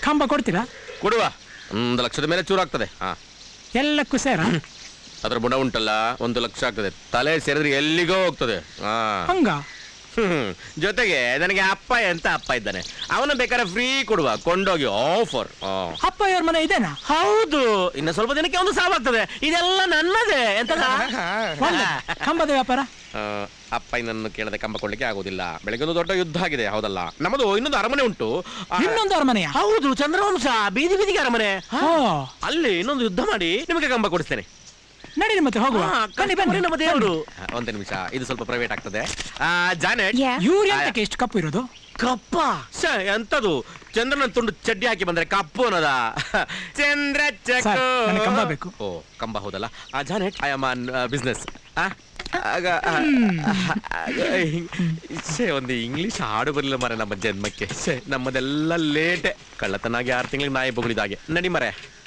ಕಂಬ ಕೊಡ್ತೀರಾ? ಕೊಡುವ. ಒಂದು ಲಕ್ಷದ ಮೇಲೆ ಚೂರು ಆಗ್ತದೆ ಹಾ. ಎಲ್ಲಕ್ಕೂ ಸೇರ? ಅದ್ರ ಬುಡ ಉಂಟಲ್ಲ ಒಂದು ಲಕ್ಷ ಆಗ್ತದೆ. ತಲೆ ಸೇರಿದ್ರೆ ಎಲ್ಲಿಗೋ ಹೋಗ್ತದೆ. ಹಾ. ಹಂಗ? ಹ್ಮ್. ಜೊತೆಗೆ ನನಗೆ ಅಪ್ಪ ಎಂತ ಅಪ್ಪ ಇದ್ದಾನೆ. ಅವನ ಬೇಕಾದ್ರೆ ಫ್ರೀ ಕೊಡುವ ಕೊಂಡೋಗಿ ಆಫರ್ ಅಪ್ಪ ಇವ್ರ ಮನೆ ಇದೇನಾ? ಹೌದು. ಇನ್ನು ಸ್ವಲ್ಪ ದಿನಕ್ಕೆ ಒಂದು ಸಾವಾಗ್ತದೆ. ಇದೆಲ್ಲ ನನ್ನದೇ ಎಂತ. ಕಂಬದ ವ್ಯಾಪಾರ? ಅಪ್ಪ ಇನ್ನನ್ನು ಕೇಳದೆ ಕಂಬ ಕೊಡ್ಲಿಕ್ಕೆ ಆಗುದಿಲ್ಲ ಬೆಳಗ್ಗೆ ಒಂದು ದೊಡ್ಡ ಯುದ್ಧ ಆಗಿದೆ ಹೌದಲ್ಲ? ನಮ್ಮದು ಇನ್ನೊಂದು ಅರಮನೆ ಉಂಟು. ಇನ್ನೊಂದು ಅರಮನೆ ಹೌದು ಚಂದ್ರವಂಶ ಬೀದಿ ಬೀದಿಗೆ ಅರಮನೆ. ಅಲ್ಲಿ ಇನ್ನೊಂದು ಯುದ್ಧ ಮಾಡಿ ನಿಮಗೆ ಕಂಬ ಕೊಡಿಸ್ತೇನೆ. ನಡೀರಿ ಮತ್ತೆ ಹೋಗುವ. ಹಾ, ಬನ್ನಿ ಬನ್ನಿ. ನಮ್ಮ ದೇವರು. ಒಂದು ನಿಮಿಷ ಇದು ಸ್ವಲ್ಪ ಪ್ರೈವೇಟ್ ಆಗ್ತದೆ. ಆ, ಜಾನೆಟ್. ಇವ್ರು ಎಷ್ಟು ಕಪ್ಪು ಇರೋದು? ಕಪ್ಪ? ಎಂತದು? ಚಂದ್ರನ ತುಂಡು ಚಡ್ಡಿ ಹಾಕಿ ಬಂದ್ರೆ ಕಪ್ಪು ಅನ್ನೋದ? ಚಂದ್ರ ಕಂಬ ಬೇಕು. ಓ ಕಂಬ ಹೌದಲ್ಲ. ಆ Janet I am on business ಆಗ ಒಂದು ಇಂಗ್ಲಿಷ್ ಹಾಡು ಬರಲಿಲ್ಲ ಮರೆ ನಮ್ಮ ಜನ್ಮಕ್ಕೆ. ನಮ್ಮದೆಲ್ಲ ಲೇಟೆ. ಕಳ್ಳತನಾಗಿ ಆರು ತಿಂಗಳಿಗೆ ನಾಯಿ ಬೊಗಳಿದಾಗೆ ನಡಿ ಮರೆ.